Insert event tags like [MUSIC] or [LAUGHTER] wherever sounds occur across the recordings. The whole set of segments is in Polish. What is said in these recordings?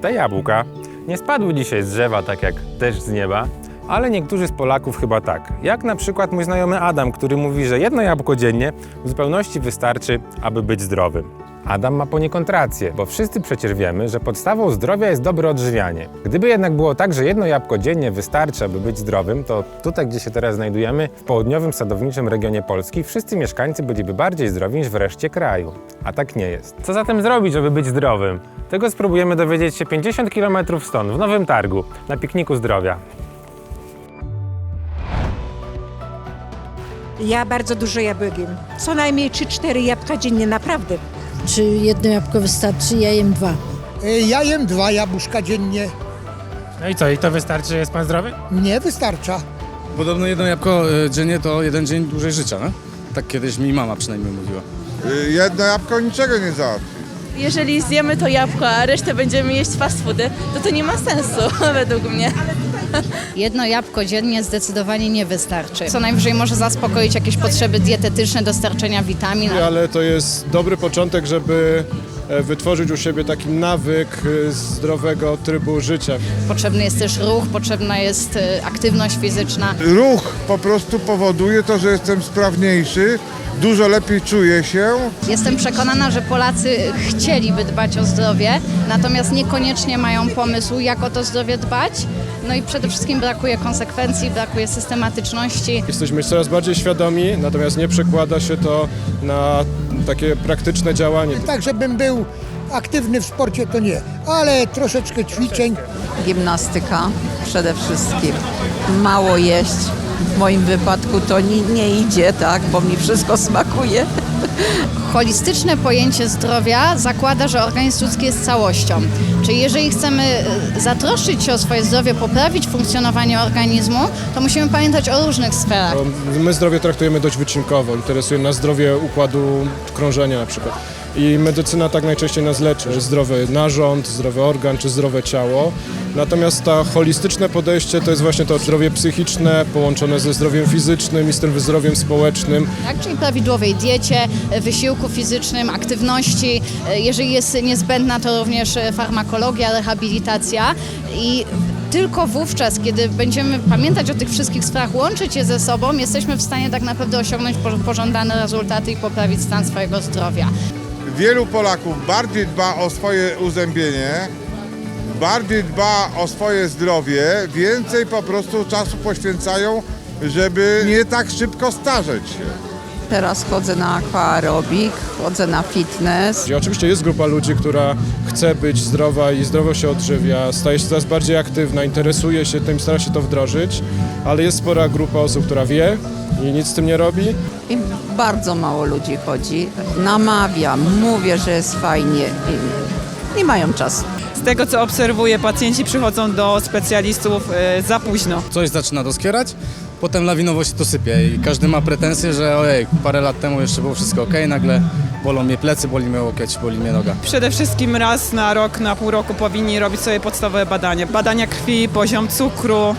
Te jabłka nie spadły dzisiaj z drzewa tak jak deszcz z nieba, ale niektórzy z Polaków chyba tak. Jak na przykład mój znajomy Adam, który mówi, że jedno jabłko dziennie w zupełności wystarczy, aby być zdrowym. Adam ma poniekąd rację, bo wszyscy przecież wiemy, że podstawą zdrowia jest dobre odżywianie. Gdyby jednak było tak, że jedno jabłko dziennie wystarczy, aby być zdrowym, to tutaj, gdzie się teraz znajdujemy, w południowym sadowniczym regionie Polski, wszyscy mieszkańcy byliby bardziej zdrowi niż w reszcie kraju. A tak nie jest. Co zatem zrobić, żeby być zdrowym? Tego spróbujemy dowiedzieć się 50 km stąd, w Nowym Targu, na pikniku zdrowia. Ja bardzo dużo jabłek jem. Co najmniej 3-4 jabłka dziennie, naprawdę. Czy jedno jabłko wystarczy? Ja jem dwa. Y, Ja jem dwa jabłuszka dziennie. No i co, i to wystarczy, jest pan zdrowy? Mnie wystarcza. Podobno jedno jabłko e, dziennie to jeden dzień dłużej życia, no? Tak kiedyś mi mama przynajmniej mówiła. Y, Jedno jabłko niczego nie załatwi. jeżeli zjemy to jabłko, a resztę będziemy jeść fast foody, to to nie ma sensu [LAUGHS] według mnie. Jedno jabłko dziennie zdecydowanie nie wystarczy. Co najwyżej może zaspokoić jakieś potrzeby dietetyczne, dostarczenia witamin. ale to jest dobry początek, żeby e, wytworzyć u siebie taki nawyk e, zdrowego trybu życia. Potrzebny jest też ruch, potrzebna jest e, aktywność fizyczna. Ruch po prostu powoduje to, że jestem sprawniejszy, dużo lepiej czuję się. Jestem przekonana, że Polacy chcieliby dbać o zdrowie, natomiast niekoniecznie mają pomysł, jak o to zdrowie dbać. No i przede wszystkim brakuje konsekwencji, brakuje systematyczności. Jesteśmy coraz bardziej świadomi, natomiast nie przekłada się to na takie praktyczne działanie. Tak, żebym był aktywny w sporcie, to nie. Ale troszeczkę ćwiczeń. Gimnastyka przede wszystkim. Mało jeść. W moim wypadku to nie, nie idzie, tak, bo mi wszystko smakuje. Holistyczne pojęcie zdrowia zakłada, że organizm ludzki jest całością. Czyli jeżeli chcemy e, zatroszczyć się o swoje zdrowie, poprawić funkcjonowanie organizmu, to musimy pamiętać o różnych sferach. My zdrowie traktujemy dość wycinkowo. Interesuje nas zdrowie układu krążenia na przykład. I medycyna tak najczęściej nas leczy. Zdrowy narząd, zdrowy organ czy zdrowe ciało. Natomiast to holistyczne podejście to jest właśnie to zdrowie psychiczne połączone ze zdrowiem fizycznym i z tym zdrowiem społecznym. Tak? Czyli prawidłowej diecie, wysiłku fizycznym, aktywności. Jeżeli jest niezbędna, to również farmakologia, rehabilitacja i tylko wówczas, kiedy będziemy pamiętać o tych wszystkich sprawach, łączyć je ze sobą, jesteśmy w stanie tak naprawdę osiągnąć po- pożądane rezultaty i poprawić stan swojego zdrowia. Wielu Polaków bardziej dba o swoje uzębienie, bardziej dba o swoje zdrowie, więcej po prostu czasu poświęcają, żeby nie tak szybko starzeć się. Teraz chodzę na aquaerobik, chodzę na fitness. I oczywiście jest grupa ludzi, która chce być zdrowa i zdrowo się odżywia, staje się coraz bardziej aktywna, interesuje się tym, stara się to wdrożyć, ale jest spora grupa osób, która wie i nic z tym nie robi. I bardzo mało ludzi chodzi. Namawiam, mówię, że jest fajnie i nie mają czasu. Z tego co obserwuję, pacjenci przychodzą do specjalistów e, za późno. Coś zaczyna doskwierać, potem lawinowo się to sypie i każdy ma pretensje, że ojej, parę lat temu jeszcze było wszystko ok, nagle bolą mnie plecy, boli mnie łokieć, boli mnie noga. Przede wszystkim raz na rok, na pół roku powinni robić sobie podstawowe badania. Badania krwi, poziom cukru,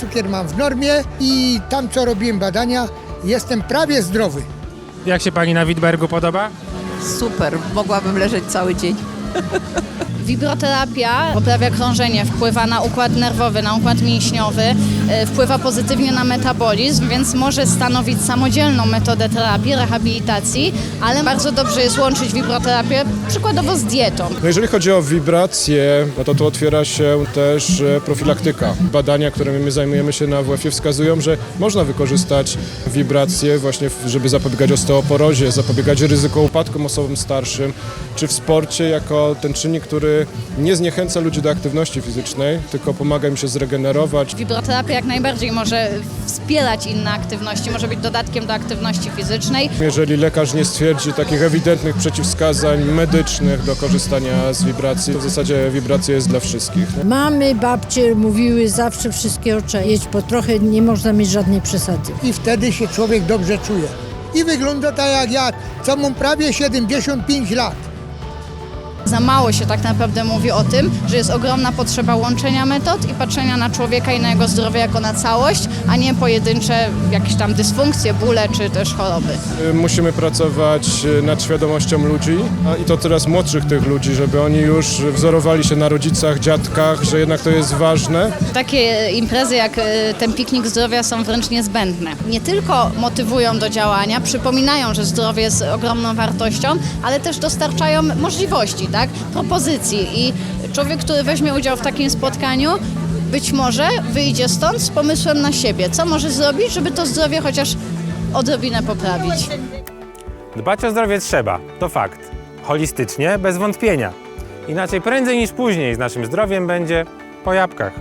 Cukier mam w normie i tam, co robiłem badania, jestem prawie zdrowy. Jak się pani na Witbergu podoba? Super, mogłabym leżeć cały dzień. [LAUGHS] Wibroterapia poprawia krążenie, wpływa na układ nerwowy, na układ mięśniowy, e, wpływa pozytywnie na metabolizm, więc może stanowić samodzielną metodę terapii, rehabilitacji, ale bardzo dobrze jest łączyć wibroterapię przykładowo z dietą. No jeżeli chodzi o wibracje, no to tu otwiera się też e, profilaktyka. Badania, którymi my zajmujemy się na WF-ie wskazują, że można wykorzystać wibracje właśnie, żeby zapobiegać osteoporozie, zapobiegać ryzyku upadkom osobom starszym, czy w sporcie jako ten czynnik, który nie zniechęca ludzi do aktywności fizycznej, tylko pomaga im się zregenerować. Wibroterapia jak najbardziej może wspierać inne aktywności, może być dodatkiem do aktywności fizycznej. Jeżeli lekarz nie stwierdzi takich ewidentnych przeciwwskazań medycznych do korzystania z wibracji, to w zasadzie wibracja jest dla wszystkich. Mamy, babcie mówiły zawsze wszystkiego trzeba jeść po trochę, nie można mieć żadnej przesady. I wtedy się człowiek dobrze czuje. I wygląda tak jak ja, co mam prawie 75 lat. Za mało się tak naprawdę mówi o tym, że jest ogromna potrzeba łączenia metod i patrzenia na człowieka i na jego zdrowie jako na całość, a nie pojedyncze jakieś tam dysfunkcje, bóle czy też choroby. Musimy pracować y, nad świadomością ludzi, i to coraz młodszych tych ludzi, żeby oni już wzorowali się na rodzicach, dziadkach, że jednak to jest ważne. Takie imprezy jak e, ten piknik zdrowia są wręcz niezbędne. Nie tylko motywują do działania, przypominają, że zdrowie jest ogromną wartością, ale też dostarczają możliwości, tak? propozycji i człowiek, który weźmie udział w takim spotkaniu, być może wyjdzie stąd z pomysłem na siebie, co może zrobić, żeby to zdrowie chociaż odrobinę poprawić. Dbać o zdrowie trzeba, to fakt. Holistycznie, bez wątpienia. Inaczej prędzej niż później z naszym zdrowiem będzie po jabłkach.